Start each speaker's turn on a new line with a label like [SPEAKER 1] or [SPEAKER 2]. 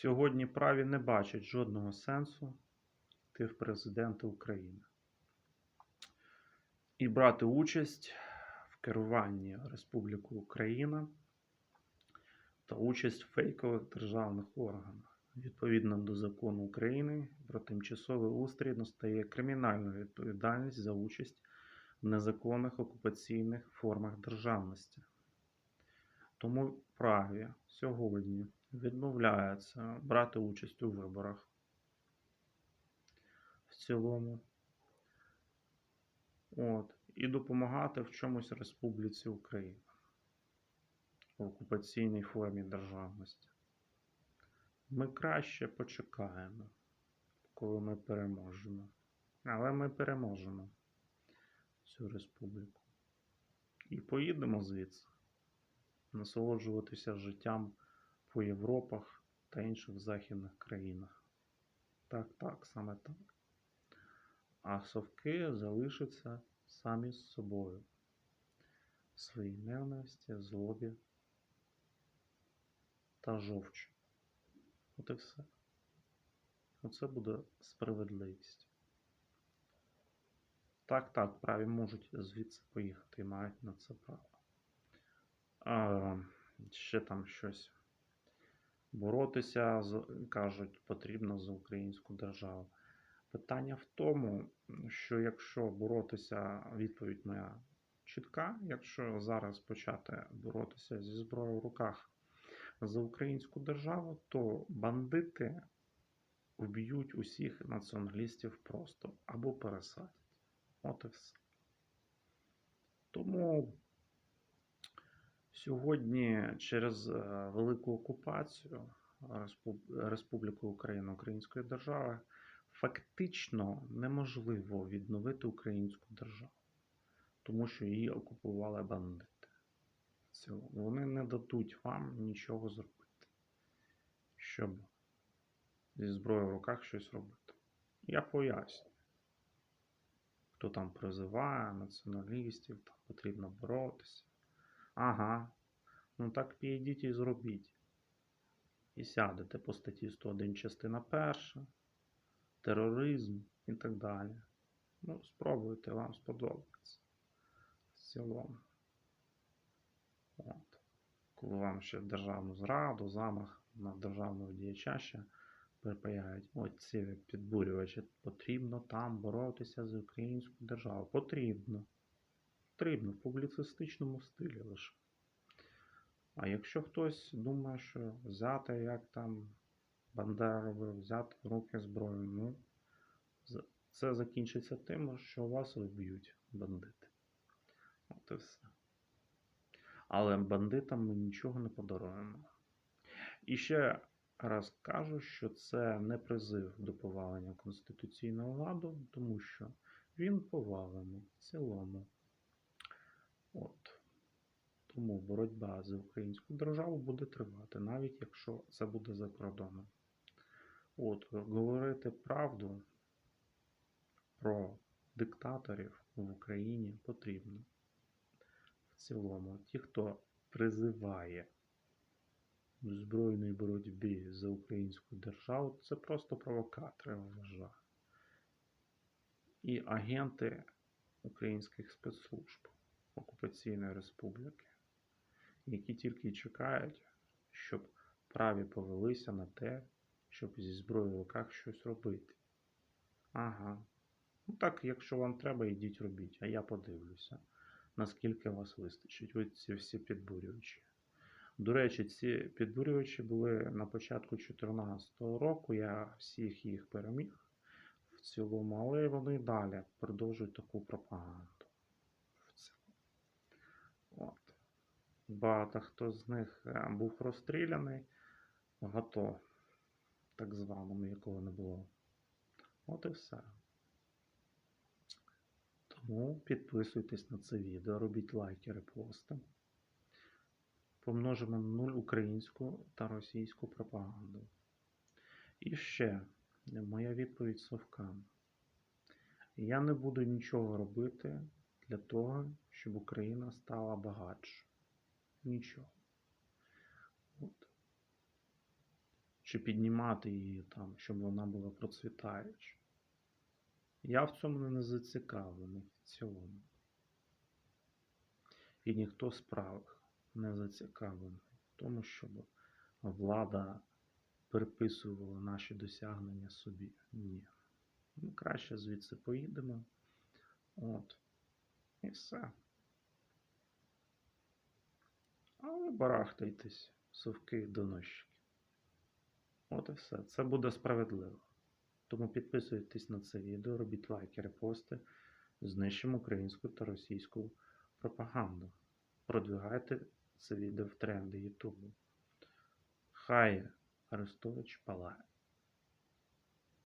[SPEAKER 1] Сьогодні праві не бачать жодного сенсу йти в президенти України і брати участь в керуванні Республікою Україна та участь в фейкових державних органах. Відповідно до закону України про тимчасовий устрій настає кримінальна відповідальність за участь в незаконних окупаційних формах державності. Тому праві сьогодні відмовляються брати участь у виборах в цілому. От, і допомагати в чомусь Республіці Україна в окупаційній формі державності. Ми краще почекаємо, коли ми переможемо. Але ми переможемо цю республіку. І поїдемо звідси насолоджуватися життям по Європах та інших західних країнах. Так, так, саме так. А совки залишаться самі з собою. в Своїй ненависті, злобі та жовчі. От і все. Оце буде справедливість. Так, так, праві можуть звідси поїхати і мають на це право. А, ще там щось. Боротися, кажуть, потрібно за українську державу. Питання в тому, що якщо боротися, відповідь моя чітка, якщо зараз почати боротися зі зброєю в руках за українську державу, то бандити вб'ють усіх націоналістів просто або пересадять. От і все. Тому сьогодні через е, велику окупацію Респуб- Республіки Україна Української держави фактично неможливо відновити українську державу, тому що її окупували бандити. Вони не дадуть вам нічого зробити, щоб зі зброєю в руках щось робити. Я поясню. Хто там призиває націоналістів, там потрібно боротися. Ага. Ну так підіть і зробіть. І сядете по статті 101 частина перша, тероризм і так далі. Ну, спробуйте, вам сподобається. В цілому. От. Коли вам ще державну зраду, замах на державного діяча ще припаяють. От ці підбурювачі. Потрібно там боротися з українською державою. Потрібно. Потрібно в публіцистичному стилі лише. А якщо хтось думає, що взяти, як там Бандера робив, взяти в руки зброю, ну, це закінчиться тим, що вас виб'ють бандити. От і все. Але бандитам ми нічого не подаруємо. І ще раз кажу, що це не призив до повалення конституційного ладу, тому що він повалений в цілому. От. Тому боротьба за українську державу буде тривати, навіть якщо це буде за кордоном. От, говорити правду про диктаторів в Україні потрібно. В цілому, ті, хто призиває до збройної боротьби за українську державу, це просто провокатори, вважаю. І агенти українських спецслужб Окупаційної Республіки, які тільки чекають, щоб праві повелися на те, щоб зі зброєю в руках щось робити. Ага. Ну так, якщо вам треба, йдіть робіть, а я подивлюся, наскільки вас вистачить. Ось ці всі підбурювачі. До речі, ці підбурювачі були на початку 2014 року. Я всіх їх переміг в цілому, але вони далі продовжують таку пропаганду. От. Багато хто з них е, був розстріляний ГАТО, так званому, якого не було. От і все. Тому підписуйтесь на це відео, робіть лайки, репости. Помножимо на нуль українську та російську пропаганду. І ще моя відповідь совкам. Я не буду нічого робити для того, щоб Україна стала багатшою. Нічого. От. чи піднімати її там, щоб вона була процвітаюча. Я в цьому не зацікавлений в цілому. І ніхто з правих не зацікавлений в тому, щоб влада приписувала наші досягнення собі. Ні. Ми краще звідси поїдемо. От. І все. А барахтайтесь, совки донощики. От і все. Це буде справедливо. Тому підписуйтесь на це відео, робіть лайки, репости, знищимо українську та російську пропаганду. Продвигайте це відео в тренди Ютубу. Хай Арестович палає.